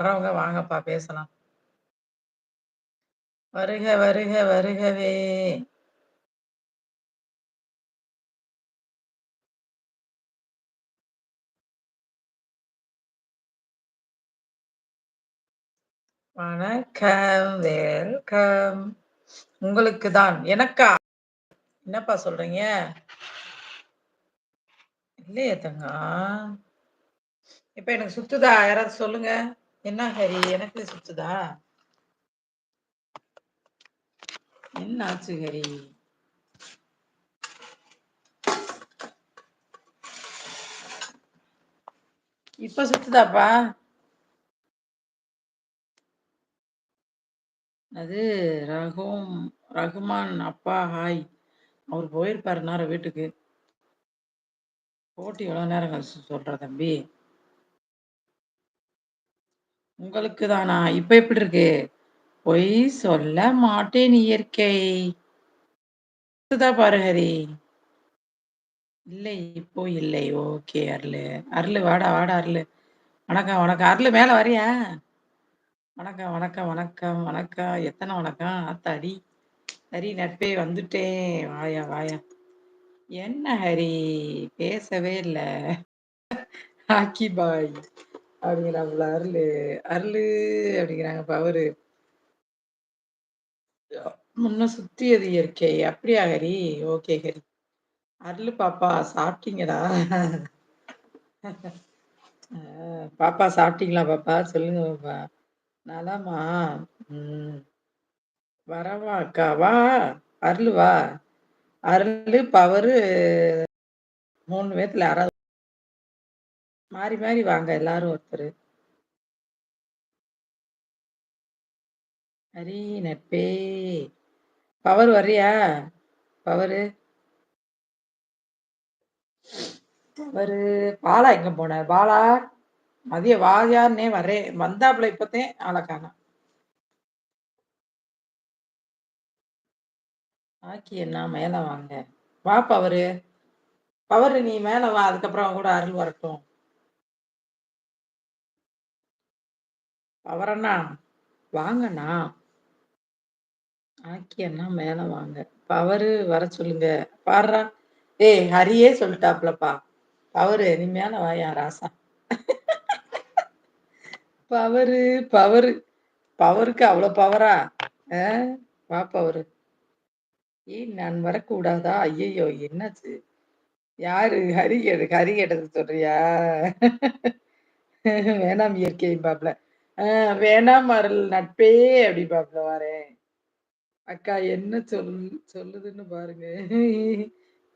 வரவங்க வாங்கப்பா பேசலாம். வருக வருக வருகவே! வணக்கம். வெல்கம். உங்களுக்கு தான். எனக்கா? என்னப்பா சொல்றீங்க? இல்லையே தங்கா இப்ப எனக்கு சுத்துதா? யாராவது சொல்லுங்க. என்ன ஹரி? எனக்கு சுத்துதா? என்ன ஆச்சு ஹரி? இப்ப சுத்துதாப்பா? அது ரகும் ரகுமான் அப்பா ஹாய். அவர் போயிருப்பாரு நேரம் வீட்டுக்கு. போட்டி எவ்வளோ நேரம் கழிச்சு சொல்ற தம்பி? உங்களுக்கு தானா? இப்ப எப்படி இருக்கு? பொய் சொல்ல மாட்டேன் இயற்கை. சுத்துதா பாரு ஹரி. இல்லை, இப்போ இல்லை. ஓகே அருளு. அருளு வாடா, வாடா அருளு. வணக்கம், வணக்கம். அருளு மேல வரியா? வணக்கம், வணக்கம், வணக்கம், வணக்கம். எத்தனை வணக்கம்? ஆத்தாடி! ஹரி நட்பே வந்துட்டேன். வாயா, வாயா. என்ன ஹரி? பேசவே இல்ல. ஹாக்கி பாய் அப்படிங்கிறாப்புல அருளு. அருளு அப்படிங்கிறாங்க பவரு. முன்ன சுத்தியது இயற்கை. அப்படியா ஹரி? ஓகே ஹரி. அருளு பாப்பா சாப்பிட்டீங்களா? பாப்பா சாப்பிட்டீங்களா பாப்பா? சொல்லுங்க பாப்பா. நலமா? உம் வரவா அக்கா? வா. அருள் வா. அருளு, பவரு மூணு பேத்துல யாராவது மாறி, மாறி வாங்க எல்லாரும் ஒருத்தர் ஹரி நட்பே! பவர் வர்றியா? பவரு. பவரு. பாலா எங்க போன? பாலா? மதியம் வாயான்னே வரேன். வந்தாப்புல இப்பத்தேன் ஆள காணோம். ஆக்கி என்ன மேல வாங்க. வா பவரு. பவரு நீ மேல வா. அதுக்கப்புறம் கூட அருள் வரட்டும். பவர் அண்ணா. வாங்கண்ணா. ஆக்கி அண்ணா மேல வாங்க. பவரு வர சொல்லுங்க. பாடுறா ஏய் ஹரியே சொல்லிட்டாப்லப்பா பவரு நீ மேல வாயா ராசா. Power, power. பவருக்கு அவ்வளோ பவரா? வா பவரு. ஏய் நான் வரக்கூடாதா? ஐயையோ என்னாச்சு? யாரு? ஹரி கேடு ஹரி கேட்டது சொல்றியா? வேணாம் இயற்கையும் பாப்பல வேணாம் அருள் நட்பே அப்படி அப்படிம்பாப்ல வாரேன். அக்கா என்ன சொல் சொல்லுதுன்னு பாருங்க.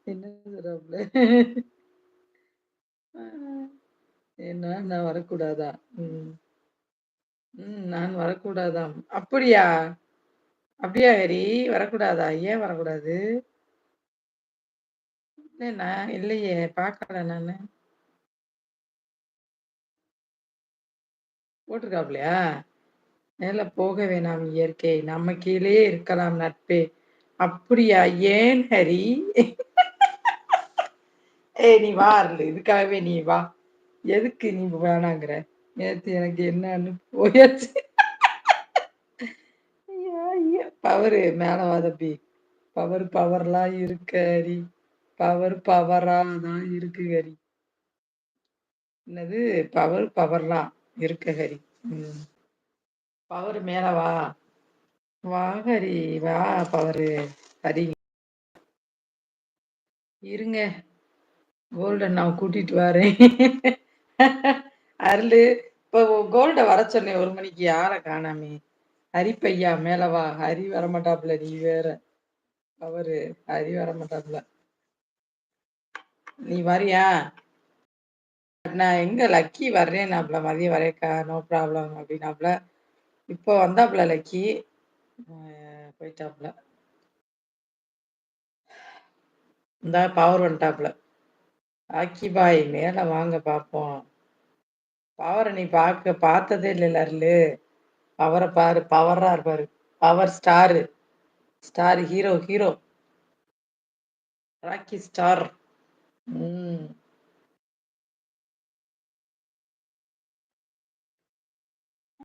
என்ன சொல்றாப்ல? என்ன ஏன்னா நான் வரக்கூடாதா? ம். நான் வரக்கூடாதாம். அப்படியா? அப்படியா ஹரி? வரக்கூடாதா? ஏன் வரக்கூடாது? இல்லைண்ணா இல்லையே! பார்க்கல நான் போட்டிருக்காப்லையா மேல போக வேணாம் இயற்கை. நம்ம கீழே இருக்கலாம் நட்பே! அப்படியா? ஏன் ஹரி? ஏய் நீ வா அருளு. இதுக்காகவே நீ வா. எதுக்கு நீ வேணாங்கிற? நேத்து எனக்கு என்னன்னு போயாச்சு. பவரு மேல வாதப்பி பவர் பவர்லாம் இருக்கு ஹரி. பவர் பவரா தான் இருக்கு ஹரி. என்னது? பவர் பவர்லாம் இருக்கு ஹரி. ம். பவரு மேல வா. வா ஹரி. வா பவரு. ஹரி. இருங்க. கோல்டன் நான் கூட்டிட்டு வரேன் அருளு, இப்போ கோல்ட வர சொன்னேன் ஒரு மணிக்கு. யாரை காணாமே! ஹரி பையா மேல வா. ஹரி வரமாட்டாப்புல நீ வேற. பவரு. ஹரி வரமாட்டாப்புல நீ வரியா? நான் எங்க லக்கி வர்றேன்னாப்ல. மதியம் வரேக்கா நோ ப்ராப்ளம் அப்படின்னாப்ல இப்போ வந்தாப்ல லக்கி. அ போயிட்டாப்ல. இந்தா பவர் வந்துட்டாப்ல. ஆக்கி பாய் மேல வாங்க பார்ப்போம் பவரை நீ பார்க்க பார்த்ததே இல்லை அருளு. பவரை பாரு. பவரா இருப்பாரு. Power star. Star hero hero. Rocky star. ம்.